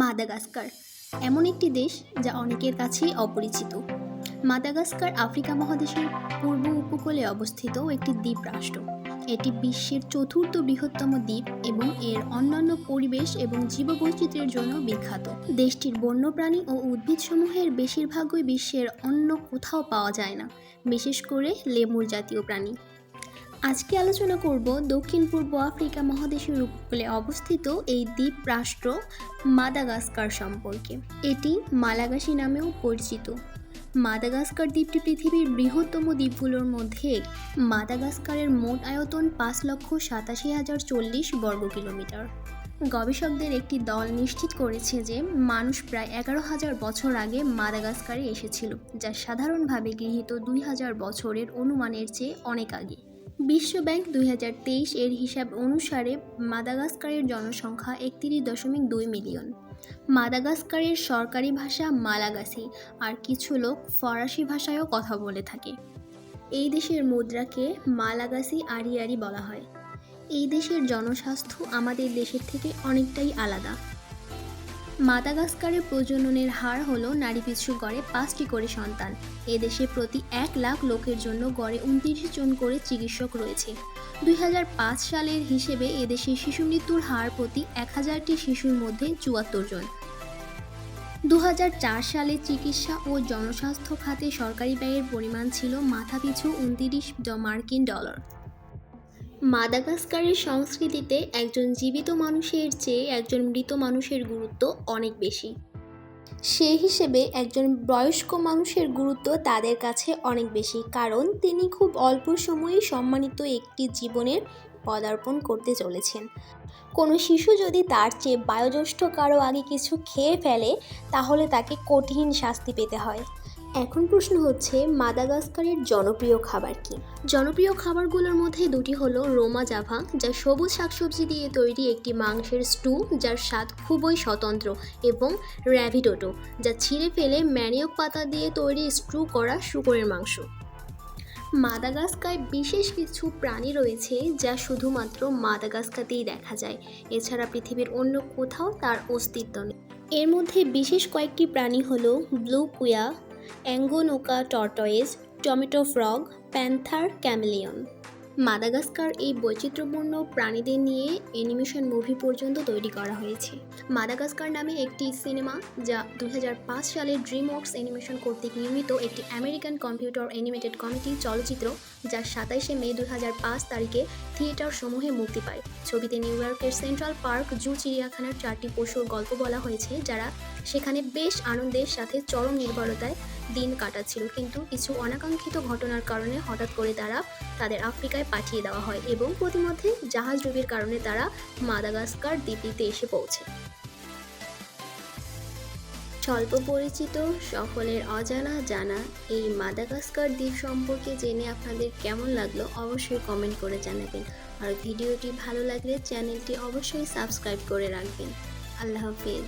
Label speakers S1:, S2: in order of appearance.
S1: Madagascar, এমন একটি দেশ যা অনেকের কাছেই অপরিচিত। মাদাগাস্কার আফ্রিকা মহাদেশের পূর্ব উপকূলে অবস্থিত একটি দ্বীপ রাষ্ট্র। এটি বিশ্বের চতুর্থ বৃহত্তম দ্বীপ এবং এর অন্যান্য পরিবেশ এবং জীববৈচিত্র্যের জন্য বিখ্যাত। দেশটির বন্যপ্রাণী ও উদ্ভিদসমূহের বেশিরভাগই বিশ্বের অন্য কোথাও পাওয়া যায় না, বিশেষ করে লেমুর জাতীয় প্রাণী। আজকে আলোচনা করব দক্ষিণ পূর্ব আফ্রিকা মহাদেশের উপকূলে অবস্থিত এই দ্বীপ রাষ্ট্র মাদাগাস্কার সম্পর্কে। এটি মালাগাসি নামেও পরিচিত। মাদাগাস্কার দ্বীপটি পৃথিবীর বৃহত্তম দ্বীপগুলোর মধ্যে মাদাগাস্কারের মোট আয়তন পাঁচ লক্ষ সাতাশি হাজার চল্লিশ বর্গ কিলোমিটার। গবেষকদের একটি দল নিশ্চিত করেছে যে মানুষ প্রায় এগারো হাজার বছর আগে মাদাগাস্কারে এসেছিল, যা সাধারণভাবে গৃহীত দুই হাজার বছরের অনুমানের চেয়ে অনেক আগে। বিশ্ব ব্যাংক দুই এর হিসাব অনুসারে মাদাগাস্কারের জনসংখ্যা একত্রিশ দশমিক দুই মিলিয়ন। মাদাগাস্কারের সরকারি ভাষা মালাগাসি আর কিছু লোক ফরাসি ভাষায়ও কথা বলে থাকে। এই দেশের মুদ্রাকে মালাগাসি আরিয়ারি বলা হয়। এই দেশের জনস্বাস্থ্য আমাদের দেশের থেকে অনেকটাই আলাদা। মাদাগাস্কারের প্রজননের হার হলো নারী পিছু গড়ে পাঁচটি করে সন্তান। এদেশে প্রতি এক লাখ লোকের জন্য গড়ে উনত্রিশ জন করে চিকিৎসক রয়েছে। দুই হাজার পাঁচ সালের হিসেবে এদেশে শিশু মৃত্যুর হার প্রতি এক হাজারটি শিশুর মধ্যে চুয়াত্তর জন। দু হাজার চার সালে চিকিৎসা ও জনস্বাস্থ্য খাতে সরকারি ব্যয়ের পরিমাণ ছিল মাথাপিছু উনত্রিশ মার্কিন ডলার। মাদাগাস্কারের সংস্কৃতিতে একজন জীবিত মানুষের চেয়ে একজন মৃত মানুষের গুরুত্ব অনেক বেশি। সে হিসেবে একজন বয়স্ক মানুষের গুরুত্ব তাদের কাছে অনেক বেশি, কারণ তিনি খুব অল্প সময়েই সম্মানিত একটি জীবনের পদার্পণ করতে চলেছেন। কোনো শিশু যদি তার চেয়ে বয়োজ্যেষ্ঠ কারও আগে কিছু খেয়ে ফেলে, তাহলে তাকে কঠিন শাস্তি পেতে হয়। এখন প্রশ্ন হচ্ছে, মাদাগাস্কারের জনপ্রিয় খাবার কি? জনপ্রিয় খাবারগুলোর মধ্যে দুটি হলো রোমা জাভা, যা সবুজ শাকসবজি দিয়ে তৈরি একটি মাংসের স্টু, যার স্বাদ খুবই স্বতন্ত্র, এবং র্যাভিডোটো যা ছিঁড়ে ফেলে ম্যানিওক পাতা দিয়ে তৈরি স্ট্রু করা শুকরের মাংস। মাদাগাস্কায় বিশেষ কিছু প্রাণী রয়েছে যা শুধুমাত্র মাদাগাস্কাতেই দেখা যায়। এছাড়া পৃথিবীর অন্য কোথাও তার অস্তিত্ব নেই। এর মধ্যে বিশেষ কয়েকটি প্রাণী হলো blue coua angonoka tortoise tomato frog, panther chameleon. Madagascar এই বৈচিত্র্যপূর্ণ প্রাণীদের নিয়ে অ্যানিমেশন মুভি পর্যন্ত তৈরি করা হয়েছে। মাদাগাস্কার নামে একটি সিনেমা যা দু হাজার পাঁচ সালে ড্রিমওয়ার্কস অ্যানিমেশন কর্তৃক নির্মিত একটি আমেরিকান কম্পিউটার অ্যানিমেটেড কমেডি চলচ্চিত্র যা সাতাইশে মে দু হাজার পাঁচ তারিখে থিয়েটার সমূহে মুক্তি পায়। ছবিতে নিউ ইয়র্কের সেন্ট্রাল পার্ক, জু চিড়িয়াখানার চারটি পশুর গল্প বলা হয়েছে, যারা সেখানে বেশ আনন্দের সাথে চরম নির্ভরতায় দিন কাটাচ্ছিল। কিন্তু কিছু অনাকাঙ্ক্ষিত ঘটনার কারণে হঠাৎ করে তারা তাদের আফ্রিকায় পাঠিয়ে দেওয়া হয় এবং প্রতিমধ্যে জাহাজ ডুবির কারণে তারা মাদাগাস্কার দ্বীপটিতে এসে পৌঁছে। স্বল্প পরিচিত সকলের অজানা জানা এই মাদাগাস্কার দ্বীপ সম্পর্কে জেনে আপনাদের কেমন লাগল অবশ্যই কমেন্ট করে জানাবেন। আর ভিডিওটি ভালো লাগলে চ্যানেলটি অবশ্যই সাবস্ক্রাইব করে রাখবেন। আল্লাহ হাফিজ।